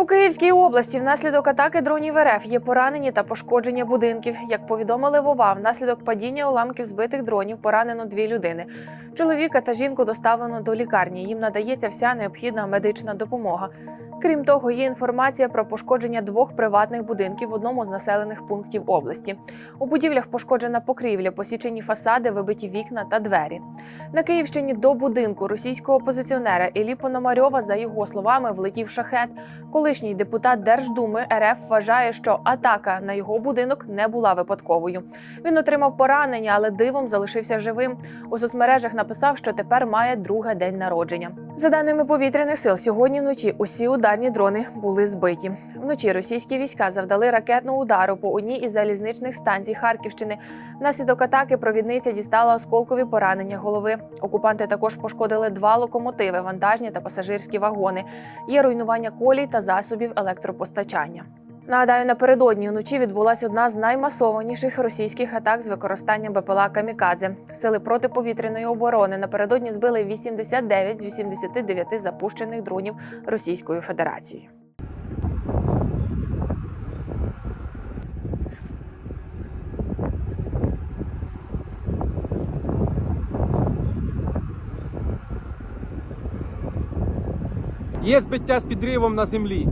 У Київській області внаслідок атаки дронів РФ є поранені та пошкодження будинків. Як повідомили Вова, внаслідок падіння уламків збитих дронів поранено дві людини. Чоловіка та жінку доставлено до лікарні. Їм надається вся необхідна медична допомога. Крім того, є інформація про пошкодження двох приватних будинків в одному з населених пунктів області. У будівлях пошкоджена покрівля, посічені фасади, вибиті вікна та двері. На Київщині до будинку російського опозиціонера Іллі Пономарьова, за його словами, влетів шахет. Колишній депутат Держдуми РФ вважає, що атака на його будинок не була випадковою. Він отримав поранення, але дивом залишився живим. У соцмережах написав, що тепер має друге день народження. За даними повітряних сил, сьогодні вночі усі ударні дрони були збиті. Вночі російські війська завдали ракетного удару по одній із залізничних станцій Харківщини. Внаслідок атаки провідниця дістала осколкові поранення голови. Окупанти також пошкодили два локомотиви, вантажні та пасажирські вагони. Є руйнування колій та засобів електропостачання. Нагадаю, напередодні вночі відбулася одна з наймасованіших російських атак з використанням БПЛА Камікадзе. Сили протиповітряної оборони напередодні збили 89 з 89 запущених дронів Російською Федерацією. Є збиття з підривом на землі.